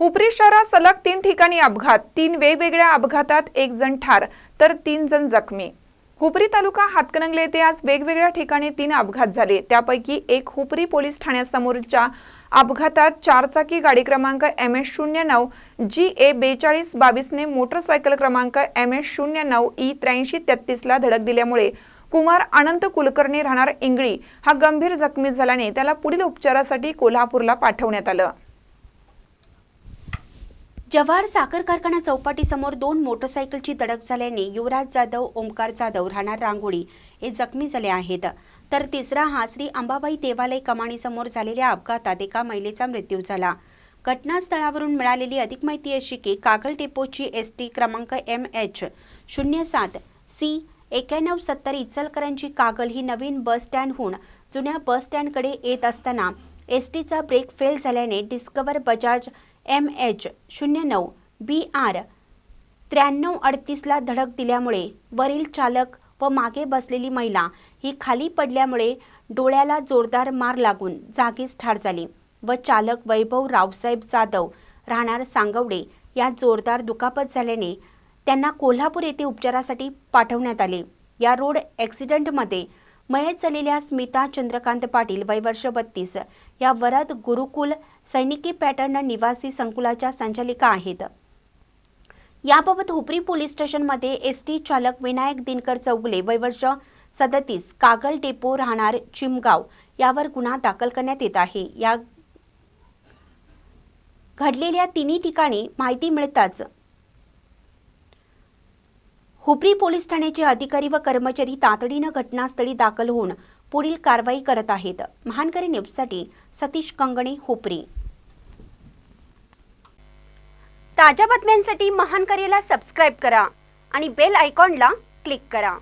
हुपरी शहरात सलग तीन ठिकाणी अपघात. तीन वेगवेगळ्या अपघातात एक जण ठार तर तीन जण जखमी. हुपरी तालुका हातकणंगले येथे आज वेगवेगळ्या ठिकाणी तीन अपघात झाले. त्यापैकी एक हुपरी पोलीस ठाण्यासमोरच्या अपघातात चारचाकी गाडी क्रमांक एम एस शून्य नऊ जी ए बेचाळीस बावीसने मोटरसायकल क्रमांक एम एस शून्य नऊ ई त्र्याऐंशी तेहतीसला धडक दिल्यामुळे कुमार अनंत कुलकर्णी राहणार इंगळी. हा गंभीर जखमी झाल्याने त्याला पुढील उपचारासाठी कोल्हापूरला पाठवण्यात आलं. जव्हार साखर कारखाना चौपाटीसमोर दोन मोटरसायकलची धडक झाल्याने युवराज जाधव ओमकार जाधव राहणार रांगोळी हे जखमी झाले आहेत. तर तिसरा हा श्री अंबाबाई देवालय कमाणीसमोर झालेल्या अपघातात एका महिलेचा मृत्यू झाला. घटनास्थळावरून मिळालेली अधिक माहिती अशी की कागल डेपोची एस टी क्रमांक एम एच शून्य सात सी एक्याण्णव सत्तर इचलकरांची कागल ही नवीन बस स्टँडहून जुन्या बस स्टँडकडे येत असताना एस टीचा ब्रेक फेल झाल्याने डिस्कवर बजाज एम एच शून्य नऊ बी आर त्र्याण्णव अडतीसला धडक दिल्यामुळे वरील चालक व मागे बसलेली महिला ही खाली पडल्यामुळे डोळ्याला जोरदार मार लागून जागीच ठार झाली व चालक वैभव रावसाहेब जाधव राहणार सांगवडे या जोरदार दुखापत झाल्याने त्यांना कोल्हापूर येथे उपचारासाठी पाठवण्यात आले. या रोड ॲक्सिडेंटमध्ये मयत झालेल्या स्मिता चंद्रकांत पाटील वय वर्ष बत्तीस. या वरद गुरुकुल सैनिकी पॅटर्न निवासी संकुलाच्या संचालिका आहेत. याबाबत हुपरी पोलीस स्टेशनमध्ये एस टी चालक विनायक दिनकर चौगुले वय वर्ष सदतीस. कागल डेपो राहणार चिमगाव. यावर गुन्हा दाखल करण्यात येत आहे. या घडलेल्या तिन्ही ठिकाणी माहिती मिळताच हुपरी पोलीस ठाण्याचे अधिकारी व कर्मचारी तातडीनं घटनास्थळी दाखल होऊन पुढील कारवाई करत आहेत. महानकरी न्यूजसाठी सतीश कंगणे हुपरी ताज्या बातम्यांसाठी महानकरीला सबस्क्राईब करा आणि बेल आयकॉनला क्लिक करा.